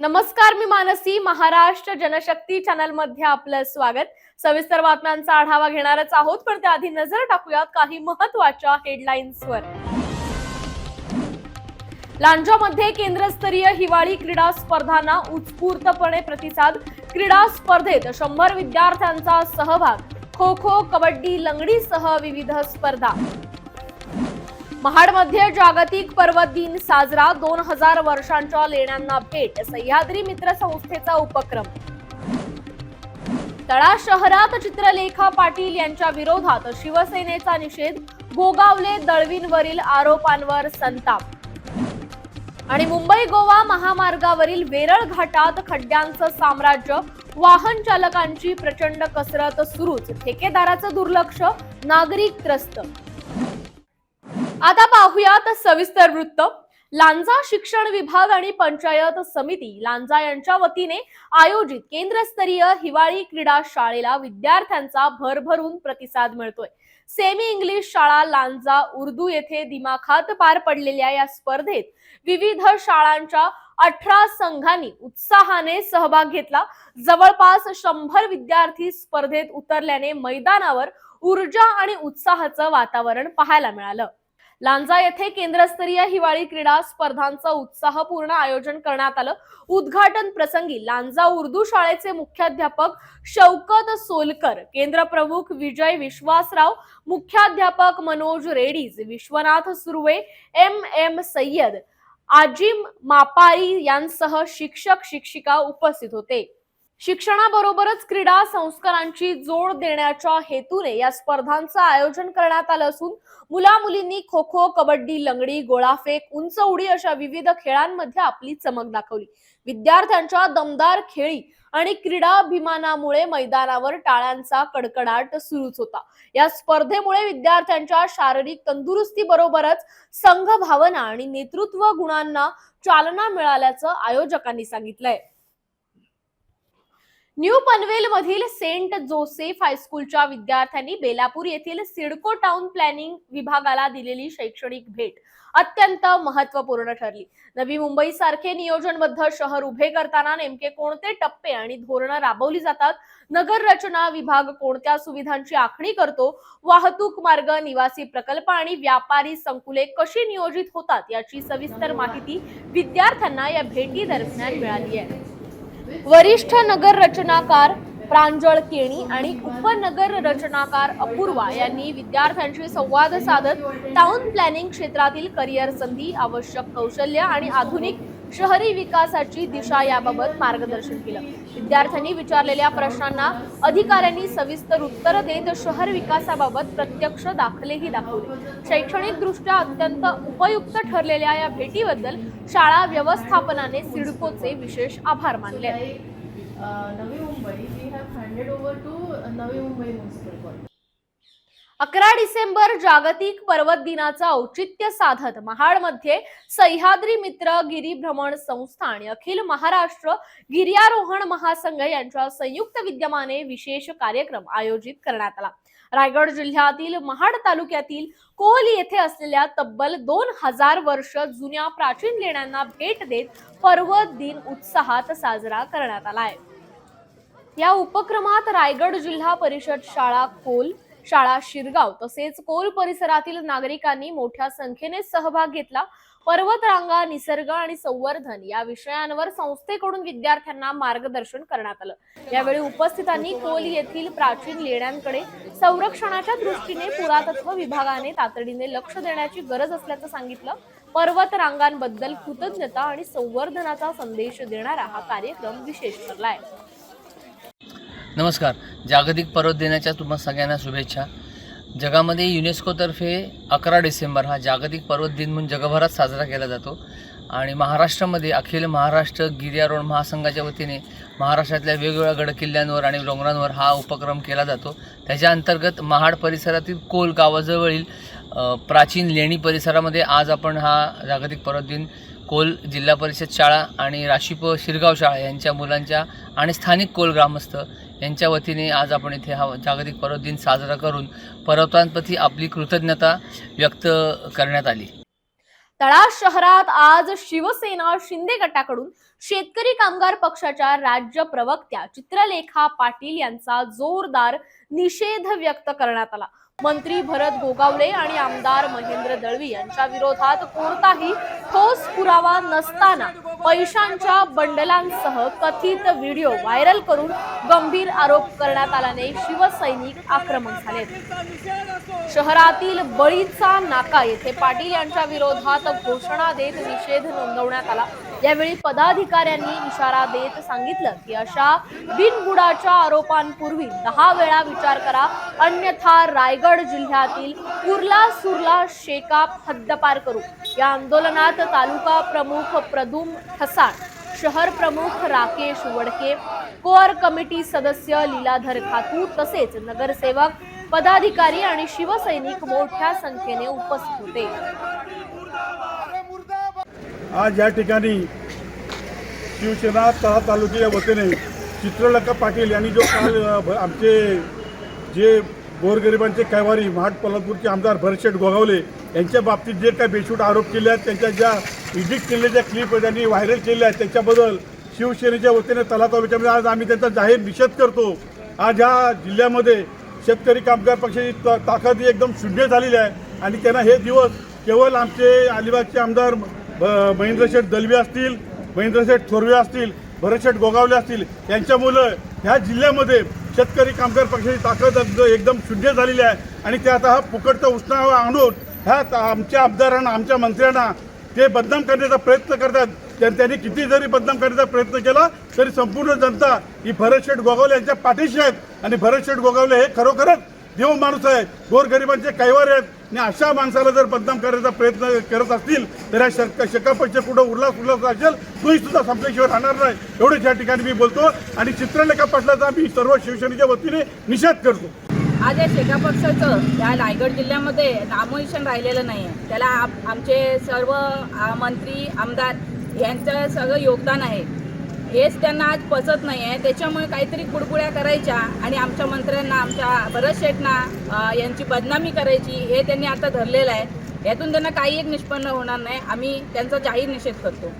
नमस्कार मी मानसी महाराष्ट्र जनशक्ती चॅनलमध्ये आपलं स्वागत. सविस्तर बातम्यांचा आढावा घेणारच आहोत पण त्याआधी नजर टाकूयात काही महत्त्वाच्या हेडलाईन्सवर लांजामध्ये केंद्रस्तरीय हिवाळी क्रीडा स्पर्धांना उत्स्फूर्तपणे प्रतिसाद. क्रीडा स्पर्धेत शंभर विद्यार्थ्यांचा सहभाग. खो खो कबड्डी लंगडीसह विविध स्पर्धा. महाडमध्ये जागतिक पर्वत दिन साजरा दोन हजार वर्षांच्या लेण्यांना भेट सह्याद्री मित्र संस्थेचा उपक्रम. तळा शहरात चित्रलेखा पाटील यांच्या विरोधात शिवसेनेचा निषेध गोगावले दळवींवरील आरोपांवर संताप. आणि मुंबई गोवा महामार्गावरील वेरळ घाटात खड्ड्यांचं साम्राज्य वाहन चालकांची प्रचंड कसरत सुरूच ठेकेदाराचं दुर्लक्ष नागरिक त्रस्त. आता पाहूयात सविस्तर वृत्त. लांजा शिक्षण विभाग आणि पंचायत समिती लांजा यांच्या वतीने आयोजित केंद्रस्तरीय हिवाळी क्रीडा शाळेला विद्यार्थ्यांचा भरभरून प्रतिसाद मिळतोय. सेमी इंग्लिश शाळा लांजा उर्दू येथे दिमाखात पार पडलेल्या या स्पर्धेत विविध शाळांच्या अठरा संघांनी उत्साहाने सहभाग घेतला. जवळपास शंभर विद्यार्थी स्पर्धेत उतरल्याने मैदानावर ऊर्जा आणि उत्साहाचं वातावरण पाहायला मिळालं. लांजा येथे केंद्रस्तरीय हिवाळी क्रीडा स्पर्धांचं उत्साहपूर्ण आयोजन करण्यात आलं. उद्घाटन प्रसंगी लांजा उर्दू शाळेचे मुख्याध्यापक शौकत सोलकर केंद्र प्रमुख विजय विश्वासराव मुख्याध्यापक मनोज रेडीज विश्वनाथ सुर्वे एम एम सय्यद आजिम मापारी यांसह शिक्षक शिक्षिका उपस्थित होते. शिक्षणाबरोबरच क्रीडा संस्कारांची जोड देण्याच्या हेतूने या स्पर्धांचं आयोजन करण्यात आलं असून मुला मुलींनी खो खो कबड्डी लंगडी गोळाफेक उंच उडी अशा विविध खेळांमध्ये आपली चमक दाखवली. विद्यार्थ्यांच्या दमदार खेळी आणि क्रीडाभिमानामुळे मैदानावर टाळ्यांचा कडकडाट सुरूच होता. या स्पर्धेमुळे विद्यार्थ्यांच्या शारीरिक तंदुरुस्ती बरोबरच संघ भावना आणि नेतृत्व गुणांना चालना मिळाल्याचं आयोजकांनी सांगितलंय. न्यू पनवेल मधील सेंट जोसेफ हायस्कूलच्या विद्यार्थ्यांनी बेलापूर येथील सिडको टाउन प्लॅनिंग विभागाला दिलेली शैक्षणिक भेट अत्यंत महत्त्वपूर्ण ठरली. नवी मुंबई सारखे नियोजनबद्ध शहर उभे करताना नेमके कोणते टप्पे आणि धोरणं राबवली जातात? नगर रचना विभाग कोणत्या सुविधांची आखणी करतो? वाहतूक मार्ग निवासी प्रकल्प आणि व्यापारी संकुले कशी नियोजित होतात याची सविस्तर माहिती विद्यार्थ्यांना या भेटी दरम्यान मिळाली आहे. वरिष्ठ नगर रचनाकार प्रांजळ केणी आणि उपनगर रचनाकार अपूर्वा यांनी विद्यार्थ्यांशी संवाद साधत टाउन प्लॅनिंग क्षेत्रातील करिअर संधी आवश्यक कौशल्य आणि आधुनिक शहरी विकासाची दिशा याबाबत मार्गदर्शन केलं. विद्यार्थ्यांनी विचारलेल्या प्रश्नांना अधिकाऱ्यांनी सविस्तर उत्तर देत शहर विकासाबाबत प्रत्यक्ष दाखलेही दाखवले. शैक्षणिक दृष्ट्या अत्यंत उपयुक्त ठरलेल्या या भेटीबद्दल शाळा व्यवस्थापनाने सिडकोचे विशेष आभार मानले. आहेत uh, Navi Mumbai, we have handed over to अकरा डिसेंबर जागतिक पर्वत दिनाचं औचित्य साधत महाडमध्ये सह्याद्री मित्र गिरीभ्रमण संस्था आणि अखिल महाराष्ट्र गिर्यारोहण महासंघ यांच्या संयुक्त विद्यमाने विशेष कार्यक्रम आयोजित करण्यात आला. रायगड जिल्ह्यातील महाड तालुक्यातील कोल येथे असलेल्या तब्बल दोन हजार वर्ष जुन्या प्राचीन लेण्यांना भेट देत पर्वत दिन उत्साहात साजरा करण्यात आला आहे या उपक्रमात रायगड जिल्हा परिषद शाळा कोल शाळा शिरगाव तसेच कोल परिसरातील नागरिकांनी मोठ्या संख्येने सहभाग घेतला. पर्वतरांगा निसर्ग आणि संवर्धन या विषयांवर संस्थेकडून विद्यार्थ्यांना मार्गदर्शन करण्यात आलं. यावेळी उपस्थितांनी कोल येथील प्राचीन लेण्यांकडे संरक्षणाच्या दृष्टीने पुरातत्व विभागाने तातडीने लक्ष देण्याची गरज असल्याचं सांगितलं. पर्वतरांगांबद्दल कृतज्ञता आणि संवर्धनाचा संदेश देणारा हा कार्यक्रम विशेष ठरलाय. नमस्कार. जागतिक पर्वत दिनाच्या तुम्हा सगळ्यांना शुभेच्छा. जगामध्ये युनेस्कोतर्फे अकरा डिसेंबर हा जागतिक पर्वत दिन म्हणून जगभरात साजरा केला जातो. आणि महाराष्ट्रामध्ये अखिल महाराष्ट्र गिर्यारोहण महासंघाच्या वतीने महाराष्ट्रातल्या वेगवेगळ्या गडकिल्ल्यांवर आणि डोंगरांवर हा उपक्रम केला जातो. त्याच्या अंतर्गत महाड परिसरातील कोल गावाजवळील प्राचीन लेणी परिसरामध्ये आज आपण हा जागतिक पर्वत दिन कोल जिल्हा परिषद शाळा आणि राशीप शिरगाव शाळा यांच्या मुलांच्या आणि स्थानिक कोल ग्रामस्थ यांच्या वतीने आज आपण इथे हा जागतिक पर्वत दिन साजरा करून पर्वतांप्रती आपली कृतज्ञता व्यक्त करण्यात आली. तळा शहरात आज शिवसेना शिंदे गटाकडून शेतकरी कामगार पक्षाच्या राज्य प्रवक्त्या चित्रलेखा पाटील यांचा जोरदार निषेध व्यक्त करण्यात आला. मंत्री भरत गोगावले आणि आमदार महेंद्र दळवी यांच्या विरोधात कोणताही ठोस पुरावा नसताना पैशांच्या बंडलांसह कथित व्हिडिओ व्हायरल करून गंभीर आरोप करण्यात आल्याने शिवसैनिक आक्रमक झाले शहरातील बळीचा नाका येथे पाटील यांच्या विरोधात घोषणा देत निषेध नोंदवण्यात आला. यावेळी पदाधिकाऱ्यांनी इशारा देत सांगितलं की अशा बिनबुडाच्या आरोपांपूर्वी दहा वेळा विचार करा. अन्यथा रायगड जिल्ह्यातील कुर्ला सुरला शेकाप हद्दपार करू. या आंदोलनात तालुका प्रमुख प्रदुम ठसाण शहर प्रमुख राकेश वडके कोअर कमिटी सदस्य लीलाधर खातू तसेच नगरसेवक पदाधिकारी आणि शिवसैनिक मोठ्या संख्येने उपस्थित होते. आज या ठिकाणी शिवसेना तळा तालुक्याच्या वतीने चित्रलका पाटील यांनी जो काल आमचे जे गोरगरिबांचे कैवारी महाड पोलादपूरचे आमदार भरशेठ गोगावले यांच्या बाबतीत जे काही बेशूट आरोप केले आहेत त्यांच्या ज्या एडिट केलेल्या क्लिप त्यांनी व्हायरल केल्या आहेत त्याच्याबद्दल शिवसेनेच्या वतीने तला तालुक्यामध्ये आज आम्ही त्यांचा जाहीर निषेध करतो. आज ह्या जिल्ह्यामध्ये शेतकरी कामगार पक्षाची ताकद ही एकदम शून्य झालेली आहे आणि त्यांना हे दिवस केवळ आमचे अलिबागचे आमदार महेंद्रशेठ दलवी असतील महेंद्रशेठ थोरवे असतील भरतशेठ गोगावले असतील यांच्यामुळं ह्या जिल्ह्यामध्ये शेतकरी कामगार पक्षाची ताकद एकदम शून्य झालेली आहे. आणि ते आता हा फुकटचा उष्णा आणून ह्या त- आमच्या आमदारांना आमच्या मंत्र्यांना ते बदनाम करण्याचा प्रयत्न करतात. त्यांनी किती जरी बदनाम करण्याचा प्रयत्न केला तरी संपूर्ण जनता ही भरतशेठ गोगावले यांच्या पाठीशी आहेत. आणि भरतशेठ गोगावले हे खरोखरच देव माणूस आहे गोरगरिबांचे कैवार आहेत. आणि अशा माणसाला जर बदनाम करायचा प्रयत्न करत असतील तर या शक शकापक्ष कुठं उरला उल्हास असेल तोही सुद्धा संपल्याशिवाय राहणार नाही. एवढंच या ठिकाणी मी बोलतो. आणि चित्रलेखा पाटलाचा मी सर्व शिवसेनेच्या वतीने निषेध करतो. आज या शेका पक्षाचं या रायगड जिल्ह्यामध्ये नामोनिशन राहिलेलं नाही आहे त्याला आमचे सर्व मंत्री आमदार यांचं सगळं योगदान आहे. हेच त्यांना आज पचत नाही आहे त्याच्यामुळे काहीतरी कुडकुड्या करायच्या आणि आमच्या मंत्र्यांना आमच्या भरत शेठना यांची बदनामी करायची हे त्यांनी आता धरलेलं आहे. यातून त्यांना काही एक निष्पन्न होणार नाही. आम्ही त्यांचा जाहीर निषेध करतो.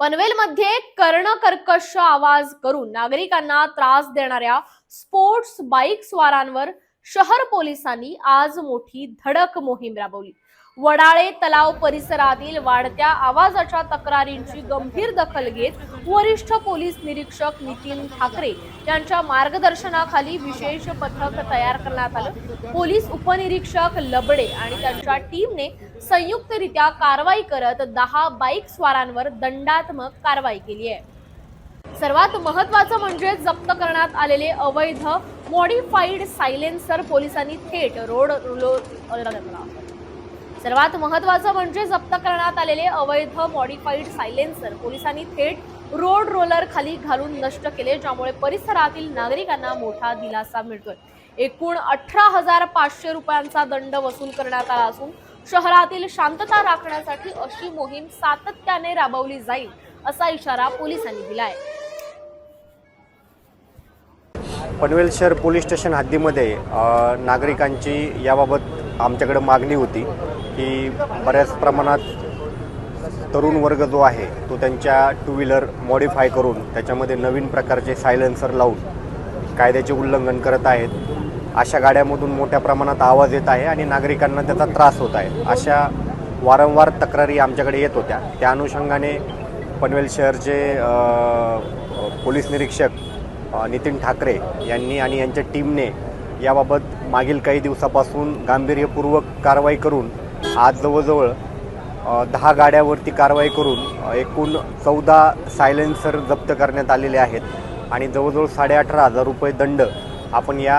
पनवेलमध्ये कर्णकर्कश आवाज करून नागरिकांना त्रास देणाऱ्या स्पोर्ट्स बाईक स्वारांवर शहर पोलिसांनी आज मोठी धडक मोहीम राबवली. वडाळे तलाव परिसरातील वाढत्या आवाजाच्या तक्रारींची गंभीर दखल घेत वरिष्ठ पोलीस निरीक्षक नितीन ठाकरे यांच्या मार्गदर्शनाखाली विशेष पथक तयार करण्यात आलं. पोलीस उपनिरीक्षक लबडे आणि त्यांच्या टीमने संयुक्तरित्या कारवाई करत दहा बाईक स्वारांवर दंडात्मक कारवाई केली आहे. सर्वात महत्वाचं म्हणजे जप्त करण्यात आलेले अवैध मॉडिफाईड सायलेन्सर पोलिसांनी थेट रोड रो- सर्वात महत्वाचं म्हणजे जप्त करण्यात आलेले अवैध मॉडिफाईड सायलेन्सर पोलिसांनी थेट रोड रोलर खाली घालून नष्ट केले ज्यामुळे परिसरातील नागरिकांना मोठा दिलासा मिळतोय. एकूण अठरा हजार पाचशे रुपयांचा दंड वसूल करण्यात आला असून शहरातील शांतता राखण्यासाठी अशी मोहीम सातत्याने राबवली जाईल असा इशारा पोलिसांनी दिला आहे पनवेल शहर पोलीस स्टेशन हद्दीमध्ये नागरिकांची याबाबत आमच्याकडे मागणी होती की बऱ्याच प्रमाणात तरुण वर्ग जो आहे तो त्यांच्या टू व्हीलर मॉडिफाय करून त्याच्यामध्ये नवीन प्रकारचे सायलेन्सर लावून कायद्याचे उल्लंघन करत आहेत. अशा गाड्यामधून मोठ्या प्रमाणात आवाज येत आहे आणि नागरिकांना त्याचा त्रास होत आहे. अशा वारंवार तक्रारी आमच्याकडे येत होत्या. त्या अनुषंगाने पनवेल शहरचे पोलीस निरीक्षक नितीन ठाकरे यांनी आणि यांच्या टीमने याबाबत मागील काही दिवसापासून गांभीर्यपूर्वक कारवाई करून आज जवळजवळ दहा गाड्यावरती कारवाई करून एकूण चौदा सायलेन्सर जप्त करण्यात आलेले आहेत आणि जवळजवळ साडेअठरा हजार रुपये दंड आपण या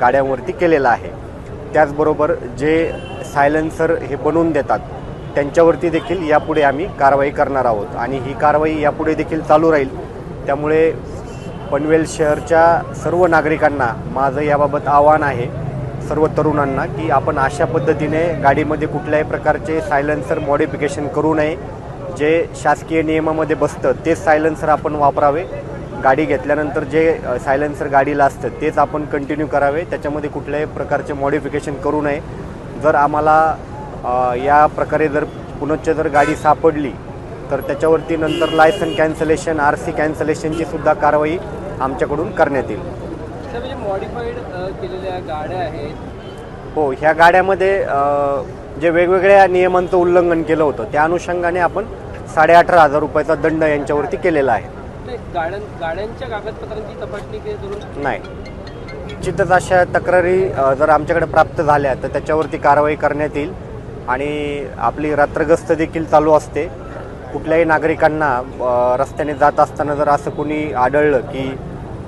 गाड्यांवरती केलेला आहे. त्याचबरोबर जे सायलेन्सर हे बनवून देतात त्यांच्यावरती देखील यापुढे आम्ही कारवाई करणार आहोत आणि ही कारवाई यापुढे देखील चालू राहील. त्यामुळे पनवेल शहरच्या सर्व नागरिकांना माझं याबाबत आव्हान आहे सर्व तरुणांना की आपण अशा पद्धतीने गाडीमध्ये कुठल्याही प्रकारचे सायलेन्सर मॉडिफिकेशन करू नये जे शासकीय नियमामध्ये बसतं तेच सायलेन्सर आपण वापरावे. गाडी घेतल्यानंतर जे सायलेन्सर गाडीला असतं तेच आपण कंटिन्यू करावे. त्याच्यामध्ये कुठल्याही प्रकारचे मॉडिफिकेशन करू नये. जर आम्हाला या प्रकारे जर पुनश्च जर गाडी सापडली तर त्याच्यावरती नंतर लायसन कॅन्सलेशन आर सी कॅन्सलेशनची सुद्धा कारवाई आमच्याकडून करण्यात येईल. म्हणजे मॉडिफाईड केलेल्या गाड्या आहेत. हो ह्या गाड्यामध्ये जे वेगवेगळ्या नियमांचं उल्लंघन केलं होतं त्या अनुषंगाने आपण साडे अठरा हजार रुपयाचा दंड यांच्यावरती केलेला आहे. गाड्यांच्या कागदपत्रांची तपासणी नाही. निश्चितच अशा तक्रारी जर आमच्याकडे प्राप्त झाल्या तर त्याच्यावरती कारवाई करण्यात येईल. आणि आपली रात्रगस्त देखील चालू असते. कुठल्याही नागरिकांना रस्त्याने जात असताना जर असं कोणी आढळलं की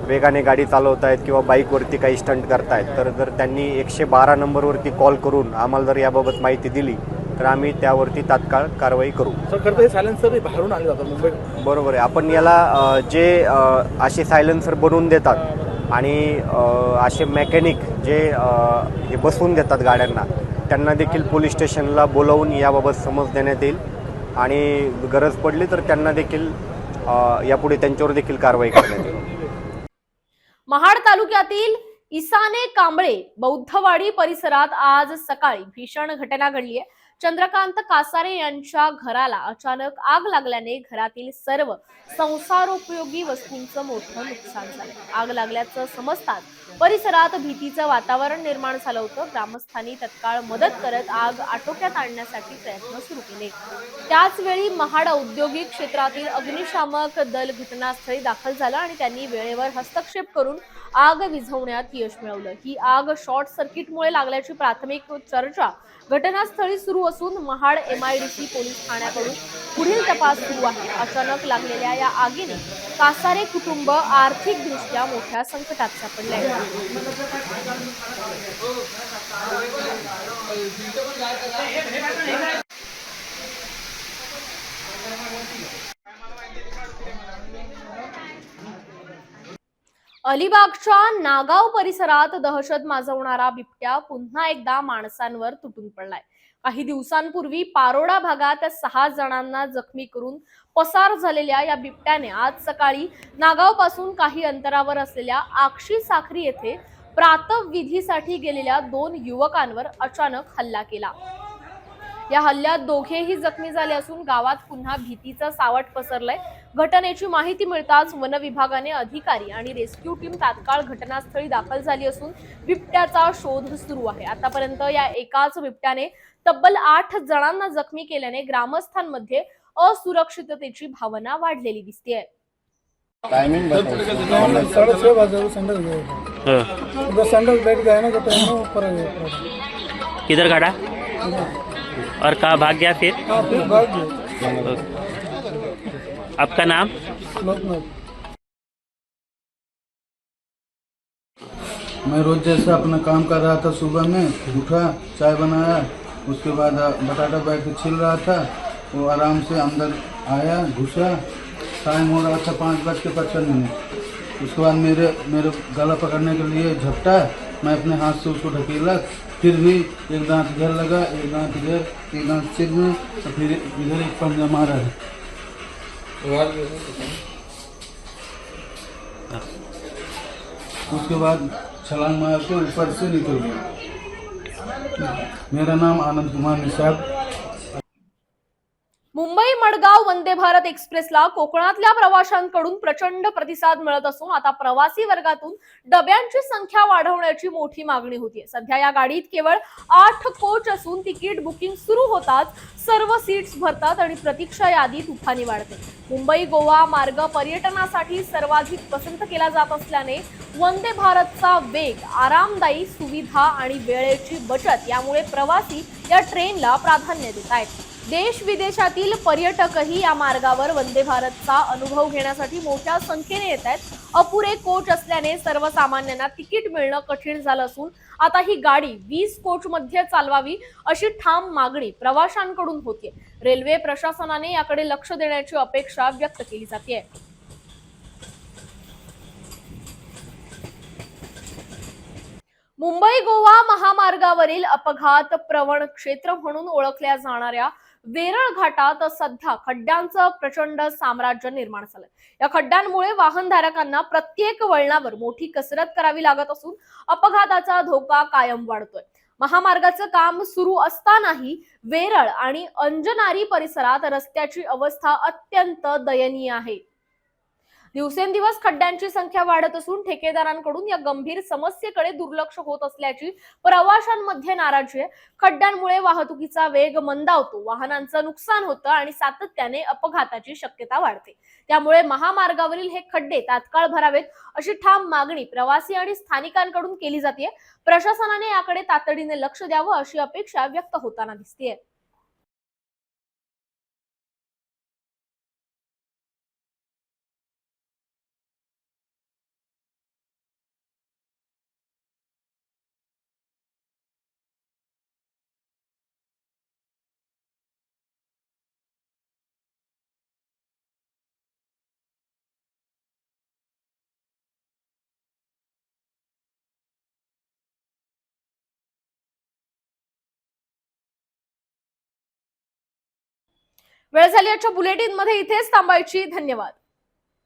वेगाने गाडी चालवत आहेत किंवा बाईकवरती काही स्टंट करतायत तर जर त्यांनी एकशे बारा नंबरवरती कॉल करून आम्हाला जर याबाबत माहिती दिली तर आम्ही त्यावरती तात्काळ कारवाई करू. सर सायलेन्सर बाहेरून आले जातात मुंबई. बरोबर आहे. आपण याला जे असे सायलेन्सर बनवून देतात आणि असे मेकॅनिक जे हे बसवून देतात गाड्यांना त्यांना देखील पोलीस स्टेशनला बोलवून याबाबत समज देण्यात येईल. आणि गरज पडली तर त्यांना देखील यापुढे त्यांच्यावर देखील कारवाई करण्यात येईल. महाड तालुक्यातील इसाने कांबळे बौद्धवाडी परिसरात आज सकाळी भीषण घटना घडली आहे. चंद्रकांत कासारे यांच्या घराला अचानक आग लागल्याने घरातील सर्व संसारोपयोगी वस्तूंचं मोठं नुकसान झालं. आग लागल्याचं समजताच परिसरात भीतीचं वातावरण निर्माण झालं होतं. ग्रामस्थांनी तत्काळ मदत करत आग आटोक्यात आणण्यासाठी प्रयत्न सुरू केले. त्याच वेळी महाड औद्योगिक क्षेत्रातील अग्निशामक दल घटनास्थळी दाखल झालं आणि त्यांनी वेळेवर हस्तक्षेप करून आग विझवण्यात यश मिळवलं. ही आग शॉर्ट सर्किटमुळे लागल्याची प्राथमिक चर्चा घटनास्थळी सुरू असून महाड एमआयडीसी पोलीस ठाण्याकडून पुढील तपास सुरू आहे. अचानक लागलेल्या या आगीने कासारे कुटुंब आर्थिकदृष्ट्या मोठ्या संकटात सापडले आहे. अलिबागच्या नागाव परिसरात दहशत माजवणारा बिबट्या पुन्हा एकदा माणसांवर तुटून पडलाय. काही दिवसांपूर्वी पारोडा भागात सहा जणांना जखमी करून पसार झालेल्या या बिबट्याने आज सकाळी नागावपासून काही अंतरावर असलेल्या आक्षी साखरी येथे प्रातविधीसाठी गेलेल्या दोन युवकांवर अचानक हल्ला केला. या हल्ल्यात दोघेही जखमी झाले असून गावात पुन्हा भीतीचं सावट पसरलंय. घटनेची माहिती मिळताच वन विभागाने अधिकारी आणि रेस्क्यू टीम तात्काळ घटनास्थळी दाखल झाली असून बिबट्याचा शोध सुरू आहे. आतापर्यंत या एकाच बिबट्याने तब्बल आठ जणांना जखमी केल्याने ग्रामस्थांमध्ये असुरक्षिततेची भावना वाढलेली दिसतेय. साढ़े छः बजे वो सैंडल गए थे उधर सैंडल बैठ गए ना तो ट्रेन में ऊपर गए पूरा। किधर गाड़ा और कहाँ भाग गया फिर? आपका नाम? मैं रोज जैसा अपना काम कर रहा था सुबह में, उठा, चाय बनाया, उसके बाद बटाटा बैठ के छिल रहा था वो आराम से अंदर आया, घुसा, टाइम हो रहा था पाँच बज के पचपन मिनट। उसके बाद मेरे मेरे गला पकड़ने के लिए झपटा, मैं अपने हाथ से उसको ढकेला फिर भी एक दांत इधर लगा एक दांत इधर एक दांत सिर में और फिर इधर एक पंजा मारा है। उसके बाद छलांग मार के ऊपर से निकल गया। मेरा नाम आनंद कुमार निषाद। भारत एक्सप्रेसला कोकणातल्या प्रवाशांकडून प्रचंड प्रतिसाद मिळत असून आता प्रवासी वर्गातून डब्यांची संख्या वाढवण्याची मोठी मागणी होती सध्या या गाडीत केवळ आठ कोच असून तिकीट बुकिंग सुरू होताच सर्व सीट्स भरतात आणि प्रतीक्षा यादी तुफानी वाढते. मुंबई गोवा मार्ग पर्यटनासाठी सर्वाधिक पसंत केला जात असल्याने वंदे भारतचा वेग आरामदायी सुविधा आणि वेळेची बचत यामुळे प्रवासी या ट्रेनला प्राधान्य देत आहेत. देश विदेशातील पर्यटकही या मार्गावर वंदे भारतचा अनुभव घेण्यासाठी मोठ्या संख्येने येत आहेत. अपुरे कोच असल्याने सर्वसामान्यांना तिकीट मिळणं कठीण झालं असून आता ही गाडी वीस कोच मध्ये चालवावी अशी ठाम मागणी प्रवाशांकडून होते रेल्वे प्रशासनाने याकडे लक्ष देण्याची अपेक्षा व्यक्त केली जाते मुंबई गोवा महामार्गावरील अपघात प्रवण क्षेत्र म्हणून ओळखल्या जाणाऱ्या वेरळ घाटात सध्या खड्ड्यांचं प्रचंड साम्राज्य निर्माण झालं या खड्ड्यांमुळे वाहनधारकांना प्रत्येक वळणावर मोठी कसरत करावी लागत असून अपघाताचा धोका कायम वाढतोय. महामार्गाचं काम सुरू असतानाही वेरळ आणि अंजनारी परिसरात रस्त्याची अवस्था अत्यंत दयनीय आहे. दिवसेंदिवस खड्ड्यांची संख्या वाढत असून ठेकेदारांकडून या गंभीर समस्येकडे दुर्लक्ष होत असल्याची प्रवाशांमध्ये नाराजी आहे. खड्ड्यांमुळे वाहतुकीचा वेग मंदावतो. वाहनांचं नुकसान होतं आणि सातत्याने अपघाताची शक्यता वाढते. त्यामुळे महामार्गावरील हे खड्डे तात्काळ भरावेत अशी ठाम मागणी प्रवासी आणि स्थानिकांकडून केली जाते. प्रशासनाने याकडे तातडीने लक्ष द्यावं अशी अपेक्षा व्यक्त होताना दिसतेय. वेळ झाली आजच्या बुलेटिनमध्ये इथेच थांबायची. धन्यवाद.